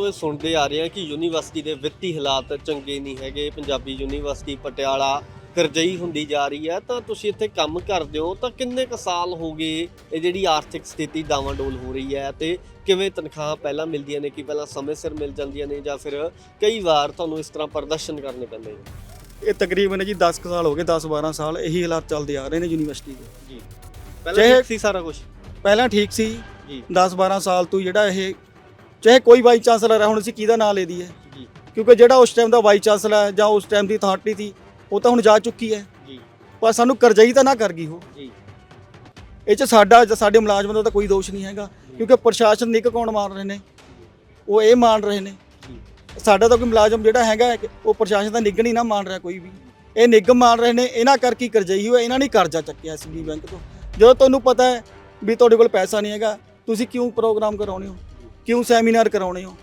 ਤੋਂ ਇਹ ਸੁਣਦੇ ਆ ਰਹੇ ਹਾਂ ਕਿ ਯੂਨੀਵਰਸਿਟੀ ਦੇ ਵਿੱਤੀ ਹਾਲਾਤ ਚੰਗੇ ਨਹੀਂ ਹੈਗੇ। ਪੰਜਾਬੀ ਯੂਨੀਵਰਸਿਟੀ ਪਟਿਆਲਾ ਕਰਜਈ ਹੁੰਦੀ ਜਾ ਰਹੀ ਹੈ। ਤਾਂ ਤੁਸੀਂ ਇੱਥੇ ਕੰਮ ਕਰਦੇ ਹੋ ਤਾਂ ਕਿੰਨੇ ਕ ਸਾਲ ਹੋ ਗਏ ਇਹ ਜਿਹੜੀ ਆਰਥਿਕ ਸਥਿਤੀ ਡਾਵਾਂਡੋਲ ਹੋ ਰਹੀ ਹੈ ਤੇ ਕਿਵੇਂ ਤਨਖਾਹ ਪਹਿਲਾਂ ਮਿਲਦੀਆਂ ਨੇ ਕਿ ਪਹਿਲਾਂ ਸਮੇਂ ਸਿਰ ਮਿਲ ਜਾਂਦੀਆਂ ਨੇ ਜਾਂ ਫਿਰ ਕਈ ਵਾਰ ਤੁਹਾਨੂੰ ਇਸ ਤਰ੍ਹਾਂ ਪ੍ਰਦਰਸ਼ਨ ਕਰਨੇ ਪੈਂਦੇ ਨੇ? ਇਹ ਤਕਰੀਬਨ ਜੀ 10 ਕੁ ਸਾਲ ਹੋ ਗਏ 10 12 ਸਾਲ ਇਹੀ ਹਾਲਾਤ ਚੱਲਦੇ ਆ ਰਹੇ ਨੇ ਯੂਨੀਵਰਸਿਟੀ ਦੇ। ਜੀ। ਪਹਿਲਾਂ ਠੀਕ ਸੀ ਸਾਰਾ ਕੁਝ ਪਹਿਲਾਂ ਠੀਕ ਸੀ ਜੀ। 10 12 ਸਾਲ ਤੋਂ ਜਿਹੜਾ ਇਹ ਚਾਹੇ ਕੋਈ ਵਾਈਸ ਚਾਂਸਲਰ ਹੈ ਹੁਣ ਅਸੀਂ ਕਿਹਦਾ ਨਾਂ ਲੈ ਦਈਏ? ਜੀ। ਕਿਉਂਕਿ ਜਿਹੜਾ ਉਸ ਟਾਈਮ ਦਾ ਵਾਈਸ ਚਾਂਸਲਰ ਹੈ ਜਾਂ ਉਸ ਟਾਈਮ ਦੀ ਅਥਾਰਟੀ ਸੀ ਉਹ ਤਾਂ ਹੁਣ ਜਾ ਚੁੱਕੀ ਹੈ। ਜੀ। ਪਰ ਸਾਨੂੰ ਕਰਜ਼ਈ ਤਾਂ ਨਾ ਕਰ ਗਈ ਉਹ ਜੀ। ਇਹ ਚ ਸਾਡਾ ਸਾਡੇ ਮੁਲਾਜ਼ਮਾਂ ਦਾ ਤਾਂ ਕੋਈ ਦੋਸ਼ ਨਹੀਂ ਹੈਗਾ ਕਿਉਂਕਿ ਪ੍ਰਸ਼ਾਸਨ ਨਿੱਕ ਕੌਣ ਮਾਰ ਰਹੇ ਨੇ? ਉਹ ਇਹ ਮਾਰ ਰਹੇ ਨੇ। ਸਾਡਾ ਤਾਂ ਕੋਈ ਮੁਲਾਜ਼ਮ ਜਿਹੜਾ ਹੈਗਾ ਹੈ ਉਹ ਪ੍ਰਸ਼ਾਸਨ ਦਾ ਨਿੱਘ ਨਹੀਂ ਨਾ ਮਾਰ ਰਿਹਾ ਕੋਈ ਵੀ। ਇਹ ਨਿੱਘ ਮਾਰ ਰਹੇ ਨੇ ਇਹਨਾਂ ਕਰਕੇ ਹੀ ਕਰਜ਼ਈ ਹੋਇਆ ਇਹਨਾਂ ਨੇ ਕਰਜ਼ਾ ਚੱਕਿਆ ਐਸਬੀ ਬੈਂਕ ਤੋਂ। ਜਦੋਂ ਤੁਹਾਨੂੰ ਪਤਾ ਹੈ ਵੀ ਤੁਹਾਡੇ ਕੋਲ ਪੈਸਾ ਨਹੀਂ ਹੈਗਾ ਤੁਸੀਂ ਕਿਉਂ ਪ੍ਰੋਗਰਾਮ ਕਰਾਉਣੇ ਹੋ? ਕਿਉਂ ਸੈਮੀਨਾਰ ਕਰਾਉਣੇ ਹੋ?